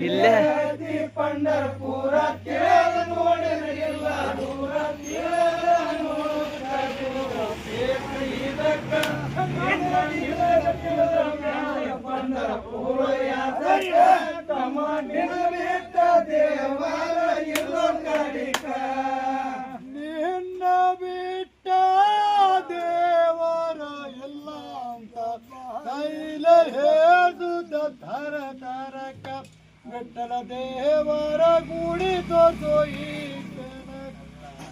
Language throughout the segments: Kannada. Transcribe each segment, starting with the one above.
ಇಲ್ಲೇ ಪಂಡರಪುರ ತಿಳಿದ ನೋಡಿರಲಿಲ್ಲ ದೂರ ತಿಳಿದ ಪಂಡರಪುರ ಯಾತಕ ಕಮಾಂಡಿನ ಬಿಟ್ಟ ದೇವಾಲ ಇಲ್ಲೋ ಕಡಿಕ ನಿನ್ನ ಬಿಟ್ಟ ದೇವರ ಎಲ್ಲ ಅಂತ ಕೈಲ ಹೇಸುತ್ತ ಧರ ಧರಕ ಬೆಟ್ಟಲ ದೇವರ ಗುಡಿ ತೋರ್ಸೋ ಈ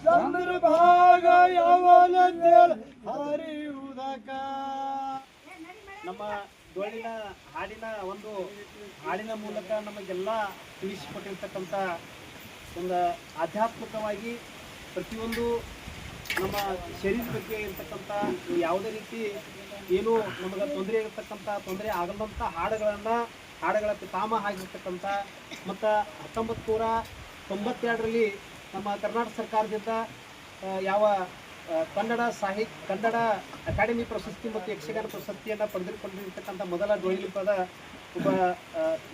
ಚಂದ್ರ ಭಾಗ ಯಾವನ ಹರಿಯುವುದಕ. ನಮ್ಮ ಡೊಳ್ಳಿನ ಹಾಡಿನ ಒಂದು ಹಾಡಿನ ಮೂಲಕ ನಮಗೆಲ್ಲ ತಿಳಿಸಿಕೊಟ್ಟಿರ್ತಕ್ಕಂಥ ಒಂದು ಆಧ್ಯಾತ್ಮಿಕವಾಗಿ ಪ್ರತಿಯೊಂದು ನಮ್ಮ ಶರೀರ ಬಗ್ಗೆ ಇರ್ತಕ್ಕಂಥ ಯಾವುದೇ ರೀತಿ ಏನು ನಮಗೆ ತೊಂದರೆ ಇರತಕ್ಕಂಥ ತೊಂದರೆ ಆಗದಂಥ ಹಾಡುಗಳನ್ನು ಹಾಡುಗಳ ಪಿತಾಮ ಆಗಿರ್ತಕ್ಕಂಥ ಮತ್ತು ಹತ್ತೊಂಬತ್ತು ನೂರ ತೊಂಬತ್ತೆರಡರಲ್ಲಿ ನಮ್ಮ ಕರ್ನಾಟಕ ಸರ್ಕಾರದಿಂದ ಯಾವ ಕನ್ನಡ ಸಾಹಿತ್ಯ, ಕನ್ನಡ ಅಕಾಡೆಮಿ ಪ್ರಶಸ್ತಿ ಮತ್ತು ಯಕ್ಷಗಾನ ಪ್ರಶಸ್ತಿಯನ್ನು ಪಡೆದುಕೊಂಡಿರ್ತಕ್ಕಂಥ ಮೊದಲ ಡೊಳಿಲಿಪದ ಒಬ್ಬ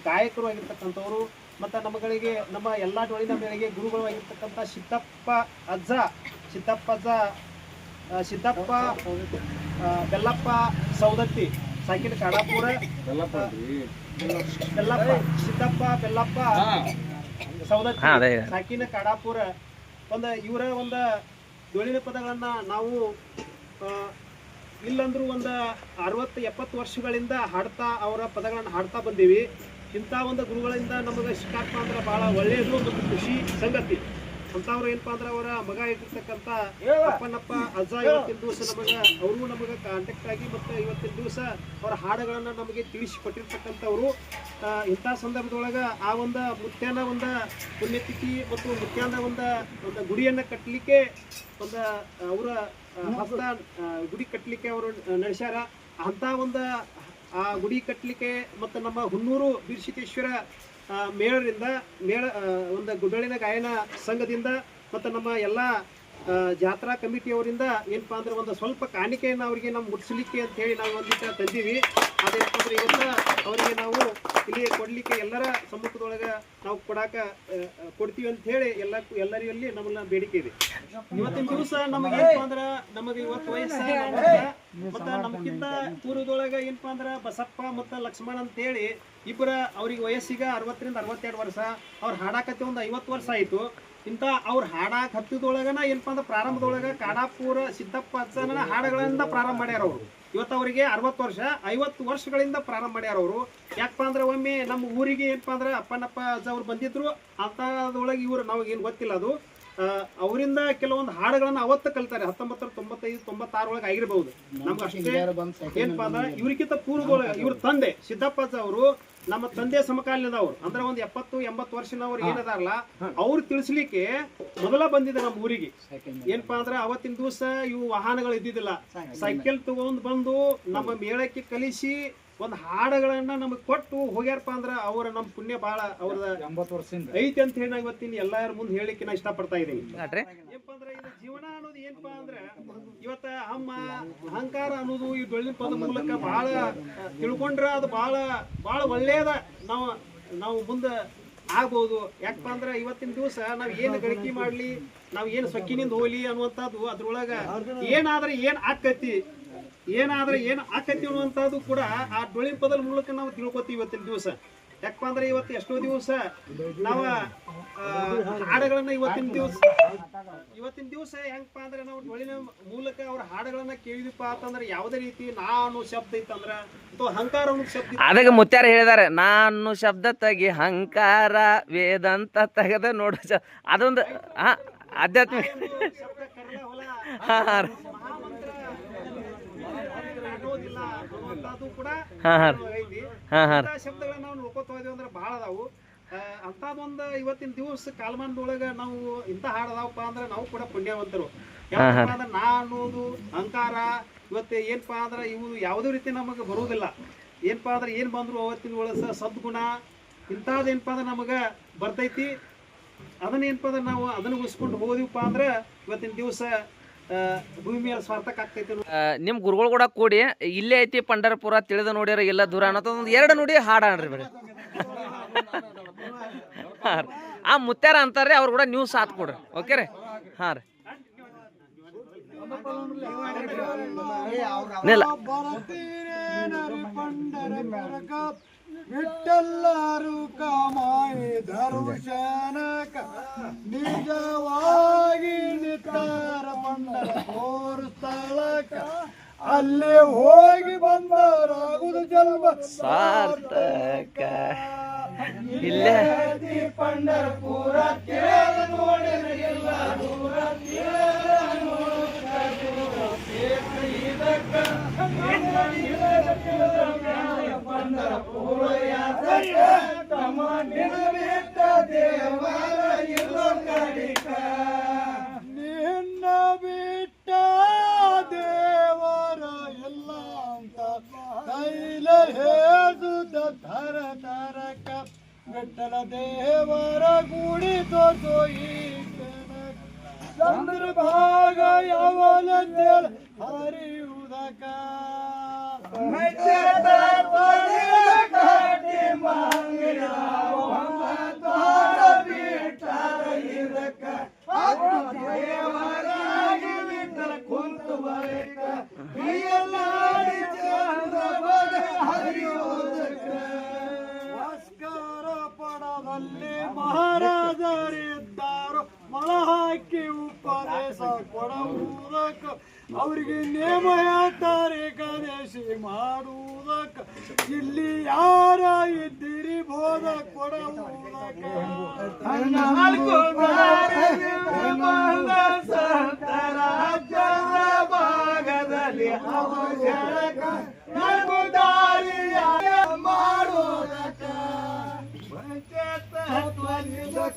ಗಾಯಕರು ಆಗಿರ್ತಕ್ಕಂಥವರು ಮತ್ತು ನಮ್ಮಗಳಿಗೆ ನಮ್ಮ ಎಲ್ಲ ಡೊಳಿನ ಮೇಲೆಗೆ ಗುರುಗಳು ಆಗಿರ್ತಕ್ಕಂಥ ಸಿದ್ದಪ್ಪ ಅಜ್ಜ ಸಿದ್ದಪ್ಪ ಅಜ್ಜ ಸಿದ್ದಪ್ಪ ಬೆಲ್ಲಪ್ಪ ಸೌದತ್ತಿ ಸಾಕಿನ ಕಾಡಾಪುರ. ಬೆಲ್ಲಪ್ಪ ಸಿದ್ದಪ್ಪ ಬೆಲ್ಲಪ್ಪ. ಸೌದತ್ತಿ. ಸಾಕಿನ ಕಾಡಾಪುರ. ಒಂದು ಇವರ ಒಂದು ಡೊಳ್ಳಿನ ಪದಗಳನ್ನ ನಾವು ಇಲ್ಲಂದ್ರು ಒಂದು ಅರವತ್ತು ಎಪ್ಪತ್ತು ವರ್ಷಗಳಿಂದ ಹಾಡ್ತಾ ಅವರ ಪದಗಳನ್ನು ಹಾಡ್ತಾ ಬಂದೀವಿ. ಇಂಥ ಒಂದು ಗುರುಗಳಿಂದ ನಮಗೆ ಶಿಕಾರ್ಪ ಅಂದ್ರೆ ಭಾಳ ಒಳ್ಳೆಯದು ಮತ್ತು ಖುಷಿ ಸಂಗತಿ. ಅಂಥವ್ರು ಏನಪ್ಪಾ ಅಂದ್ರೆ ಅವರ ಮಗ ಇಟ್ಟಿರ್ತಕ್ಕಂಥ ಅಪ್ಪನಪ್ಪ ಅಜ್ಜ ಇವತ್ತಿನ ದಿವಸ ನಮಗ ಅವರು ನಮಗ ಕಾಂಟ್ಯಾಕ್ಟ್ ಆಗಿ ಮತ್ತೆ ಇವತ್ತಿನ ದಿವಸ ಅವರ ಹಾಡುಗಳನ್ನ ನಮಗೆ ತಿಳಿಸಿ ಕೊಟ್ಟಿರ್ತಕ್ಕಂಥವ್ರು ಆ, ಇಂಥ ಸಂದರ್ಭದೊಳಗ ಆ ಒಂದು ಮುತ್ಯಾನ ಒಂದು ಪುಣ್ಯತಿಥಿ ಮತ್ತು ಮುತ್ಯಾನ ಒಂದ ಒಂದು ಗುಡಿಯನ್ನ ಕಟ್ಟಲಿಕ್ಕೆ ಒಂದು ಅವರ ಹಸ್ತ ಗುಡಿ ಕಟ್ಟಲಿಕ್ಕೆ ಅವರು ನಡೆಸ್ಯಾರ. ಅಂತ ಒಂದು ಆ ಗುಡಿ ಕಟ್ಟಲಿಕ್ಕೆ ಮತ್ತು ನಮ್ಮ ಹುನ್ನೂರು ಬೀರ್ಸಿತೇಶ್ವರ ಮೇಳರಿಂದ ಮೇಳ ಒಂದು ಗುಡ್ಡಳಿನ ಗಾಯನ ಸಂಘದಿಂದ ಮತ್ತು ನಮ್ಮ ಎಲ್ಲ ಜಾತ್ರಾ ಕಮಿಟಿಯವರಿಂದ ಏನಪ್ಪಾ ಅಂದ್ರೆ ಒಂದು ಸ್ವಲ್ಪ ಕಾಣಿಕೆಯನ್ನು ಅವರಿಗೆ ನಾವು ಮುಟ್ಸಲಿಕ್ಕೆ ಅಂತ ಹೇಳಿ ನಾವು ಒಂದಿಟ್ಟು ತಂದೀವಿ. ಅದೇನಪ್ಪ ಅಂದ್ರೆ ಅವರಿಗೆ ನಾವು ಇಲ್ಲಿ ಕೊಡ್ಲಿಕ್ಕೆ ಎಲ್ಲರ ಸಮ್ಮುಖದೊಳಗೆ ನಾವು ಕೊಡಾಕ ಕೊಡ್ತೀವಿ ಅಂತ ಹೇಳಿ ಎಲ್ಲ ಎಲ್ಲರಲ್ಲಿ ನಮ್ಮನ್ನ ಬೇಡಿಕೆ ಇದೆ. ಇವತ್ತಿನ ದಿವಸ ನಮಗೆ ಏನಪ್ಪಾ ಅಂದ್ರ ನಮಗೆ ಇವತ್ತು ವಯಸ್ಸ ಮತ್ತ ನಮ್ಗಿಂತ ಪೂರ್ವದೊಳಗ ಏನಪ್ಪಾ ಅಂದ್ರ ಬಸಪ್ಪ ಮತ್ತ ಲಕ್ಷ್ಮಣ ಅಂತ ಹೇಳಿ ಇಬ್ಬರ ಅವ್ರಿಗೆ ವಯಸ್ಸಿಗ ಅರವತ್ತರಿಂದ ಅರವತ್ತೆರಡು ವರ್ಷ, ಅವ್ರು ಹಾಡಾಕತ್ತೆ ಒಂದು ಐವತ್ತು ವರ್ಷ ಆಯ್ತು. ಇಂಥ ಅವ್ರ ಹಾಡಾಕ್ ಹತ್ತಿದೊಳಗನ ಏನಪ್ಪ ಅಂದ್ರೆ ಪ್ರಾರಂಭದೊಳಗ ಕಾಡಾಪುರ ಸಿದ್ದಪ್ಪ ಅಜ್ಜನ ಹಾಡುಗಳಿಂದ ಪ್ರಾರಂಭ ಮಾಡ್ಯಾರ ಅವರು. ಇವತ್ತು ಅವರಿಗೆ ಅರವತ್ತು ವರ್ಷ ಐವತ್ತು ವರ್ಷಗಳಿಂದ ಪ್ರಾರಂಭ ಮಾಡ್ಯಾರ ಅವರು. ಯಾಕಪ್ಪ ಅಂದ್ರೆ ಒಮ್ಮೆ ನಮ್ಮ ಊರಿಗೆ ಏನಪ್ಪ ಅಂದ್ರೆ ಅಪ್ಪನಪ್ಪ ಅಜ್ಜ ಅವ್ರು ಬಂದಿದ್ರು ಅಂಥದ್ರೊಳಗೆ ಇವ್ರು ನಮಗೇನು ಗೊತ್ತಿಲ್ಲ ಅದು. ಅವರಿಂದ ಕೆಲವೊಂದು ಹಾಡುಗಳನ್ನ ಅವತ್ತು ಕಲಿತಾರೆ ಹತ್ತೊಂಬತ್ತರ ತೊಂಬತ್ತೈದು ತೊಂಬತ್ತಾರು ಒಳಗೆ ಆಗಿರ್ಬಹುದು ನಮ್ಗೆ ಅಷ್ಟೇ ಏನಪ್ಪ ಅಂದ್ರೆ ಇವ್ರಿಗಿಂತ ಪೂರ್ವದೊಳಗೆ ಇವ್ರ ತಂದೆ ಸಿದ್ದಪ್ಪ ಅಜ್ಜ ಅವರು ನಮ್ಮ ತಂದೆ ಸಮಕಾಲೀನದವ್ರು. ಅಂದ್ರೆ ಒಂದ್ ಎಪ್ಪತ್ತು ಎಂಬತ್ತು ವರ್ಷನವ್ರು ಏನದಾರಲ್ಲ ಅವ್ರು ತಿಳಿಸ್ಲಿಕ್ಕೆ ಮೊದಲ ಬಂದಿದೆ ನಮ್ಮ ಊರಿಗೆ. ಏನಪ್ಪಾ ಅಂದ್ರೆ ಅವತ್ತಿನ ದಿವಸ ಇವು ವಾಹನಗಳು ಇದ್ದಿದ್ದಿಲ್ಲ. ಸೈಕಲ್ ತಗೊಂಡ್ ಬಂದು ನಮ್ಮ ಮೇಳಕ್ಕೆ ಕಲಿಸಿ ಒಂದ್ ಹಾಡುಗಳನ್ನ ನಮಗೆ ಕೊಟ್ಟು ಹೋಗ್ಯಾರಪ್ಪ ಅಂದ್ರೆ ಅವ್ರ ನಮ್ಮ ಪುಣ್ಯ ಬಹಳ ಅವ್ರದ ಎಂಬತ್ತು ವರ್ಷದಿಂದ. ಐತಿ ಅಂತ ಹೇಳಿ ನಾ ಇವತ್ತಿನ ಎಲ್ಲಾರ ಮುಂದೆ ಹೇಳಿಕ್ಕೆ ನಾ ಇಷ್ಟಪಡ್ತಾ ಇದ್ದೀನಿ ನೋಡ್ರಿ. ಏನಪ್ಪಾ ಅಂದ್ರೆ ಇದು ಜೀವನ ಅನ್ನೋದು ಏನಪ್ಪಾ ಅಂದ್ರೆ ಇವತ್ತ ಅಮ್ಮ ಅಹಂಕಾರ ಅನ್ನೋದು ಈ ಬೆಳ್ಳಿನ ಪದ ಮೂಲಕ ಬಹಳ ತಿಳ್ಕೊಂಡ್ರೆ ಅದು ಬಹಳ ಬಹಳ ಒಳ್ಳೇದ. ನಾವು ನಾವು ಮುಂದೆ ಆಗ್ಬೋದು. ಯಾಕಪ್ಪ ಅಂದ್ರೆ ಇವತ್ತಿನ ದಿವಸ ನಾವ್ ಏನು ಗಳಿಕೆ ಮಾಡ್ಲಿ ನಾವ್ ಏನು ಸೊಕ್ಕಿನಿಂದ ಹೋಗ್ಲಿ ಅನ್ನುವಂಥದ್ದು ಅದ್ರೊಳಗ ಏನಾದ್ರೆ ಏನ್ ಆಕತಿ ಏನಾದ್ರೆ ಏನ್ ಆಕತಿ ಅನ್ನುವಂಥದ್ದು ಕೂಡ ಆ ಡೊಳ್ಳಿನ ಪದದ ಮೂಲಕ ನಾವು ತಿಳ್ಕೊತೀವಿ ಇವತ್ತಿನ ದಿವಸ. ಯಾಕಪ್ಪ ಅಂದ್ರೆ ಇವತ್ತು ಎಷ್ಟೋ ದಿವಸ ನಾವು ಹಾಡುಗಳನ್ನ ಇವತ್ತಿನ ದಿವಸ ಇವತ್ತಿನ ದಿವಸ ಹೆಂಗಪ್ಪ ಅಂದ್ರೆ ನಾವು ಡೊಳಿನ ಮೂಲಕ ಅವ್ರ ಹಾಡುಗಳನ್ನ ಕೇಳಿದಪ್ಪ ಅಂತಂದ್ರೆ ಯಾವುದೇ ರೀತಿ ನಾನು ಶಬ್ದ ಇತ್ತಂದ್ರ ಅಥವಾ ಹಂಕಾರ ಅನ್ನೋ ಶಬ್ದ ಅದಕ್ಕೆ ಮುತ್ಯಾರ ಹೇಳಿದಾರೆ ನಾನು ಶಬ್ದ ತೆಗಿ ಹಂಕಾರ ವೇದಂತ ತೆಗೆದ ನೋಡ. ಅದೊಂದು ಆಧ್ಯಾತ್ಮಿಕ ಶಬ್ದ ಕರ್ಲ ಹೊಲ ಹಾ ಹಾ ರೀ. ಮಹಾಮಂತ್ರ ಅನ್ನೋದಿಲ್ಲ ಅನ್ನುವಂಥದ್ದು ಕೂಡ. ಐತಿ. ಶಬ್ದಗಳನ್ನ ನಾವು ನೋಡ್ಕೋತ ಹೋದ್ವಿ ಅಂದ್ರೆ ಬಹಳ ಅದಾವು. ಆ, ಅಂಥದ್ದೊಂದು ಇವತ್ತಿನ ದಿವಸ ಕಾಲಮಾನದೊಳಗ ನಾವು ಇಂತ ಹಾಡದಾವಪ್ಪ ಅಂದ್ರೆ ನಾವು ಕೂಡ ಪುಣ್ಯವಂತರು. ಅಂದ್ರೆ ನಾ ಅನ್ನೋದು ಅಹಂಕಾರ ಇವತ್ತು ಏನಪ್ಪಾ ಅಂದ್ರೆ ಇವು ಯಾವುದೇ ರೀತಿ ನಮಗೆ ಬರುವುದಿಲ್ಲ. ಏನಪ್ಪಾ ಅಂದ್ರೆ ಏನು ಬಂದ್ರು ಅವತ್ತಿನ ಒಳಸ ಸದ್ಗುಣ ಏನಪ್ಪಾ ಅಂದ್ರೆ ನಮಗೆ ಬರ್ತೈತಿ. ಅದನ್ನ ಏನಪ್ಪಾ ಅಂದ್ರೆ ನಾವು ಅದನ್ನ ಉಳಿಸ್ಕೊಂಡು ಹೋದಿವಪ್ಪ ಅಂದ್ರೆ ಇವತ್ತಿನ ದಿವಸ ಭೂಮಿ ಮೇಲೆ ನಿಮ್ ಗುರುಗಳು ಕೂಡ ಕೂಡಿ ಇಲ್ಲೇ ಐತಿ ಪಂಡರಪುರ ತಿಳಿದ ನೋಡ್ಯಾರ ಎಲ್ಲ ದೂರ ಅನ್ನೋದು ಒಂದು ಎರಡು ನೋಡಿ ಹಾಡ ಅನ್ರಿ ಬೇಡ ಹಾಂ ರೀ. ಆ ಮುತ್ಯಾರ ಅಂತಾರ್ರಿ ಅವ್ರು ಕೂಡ ನೀವು ಸಾಥ್ ಕೊಡ್ರಿ. ಓಕೆ ರೀ? ಹಾಂ ರೀ. ನಿಲ್ಲ. ವಿಠಲ್ಲಾರು ನಿಜ ದರ್ಶನಕ ನಿಜವಾಗಿ ಅಲ್ಲಿ ಹೋಗಿ ಬಂದರಾಗುದು ಜನ್ಮ ಸಾರ್ಥಕ ಇಲ್ಲೇ ಪಂಡರಪುರ ಕೇಳ ದೂರ ಕೇಳ ನಿನ್ನ ಚಂದ್ರಭಾಗ ಯಾವಲ ತೇಳ ಹರಿಯುವುದಕ ನಮಸ್ಕಾರ ಪಡದಲ್ಲಿ ಮಹಾರಾಜರಿದ್ದಾರೋ ಮಳ ಹಾಕಿ ಉಪದೇಶ ಕೊಡುವುದಕ್ಕ. ಅವರಿಗೆ ನೇಮ ಹೇಳ್ತಾರೆ ಗಣೇಶಿ ಮಾಡುವುದಕ್ಕ. ಇಲ್ಲಿ ಯಾರ ಇದ್ದೀರಿ ಬೋಧ ಕೊಡುವುದಕ್ಕ.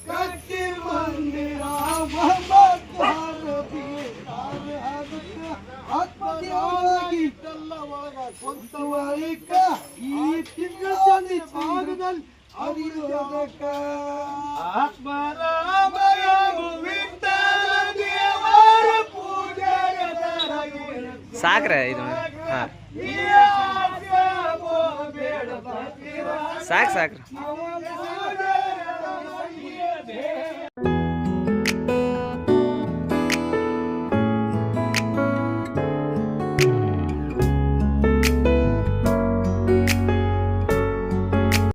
ಕಟ್ಟಿ ಮಂದಿರ ಆತ್ಮದೇವರಾಗಿದ್ದಲ್ಲ ಒಳಗ ಸ್ವಂತ ಒಳಗ ಈ ತಿಂಗಳ ಚಂದಿ ಭಾಗದಲ್ಲಿ ಅವಿರೋಧಕ ಆತ್ಮರಾಮಯ ವಿಠಲ ದೇವರ ಪೂಜೆಗೆ ಸಾಕ್ರೆ ಇದು ಹಾಂ ಸಾಕು ಸಾಕ್ರಿ.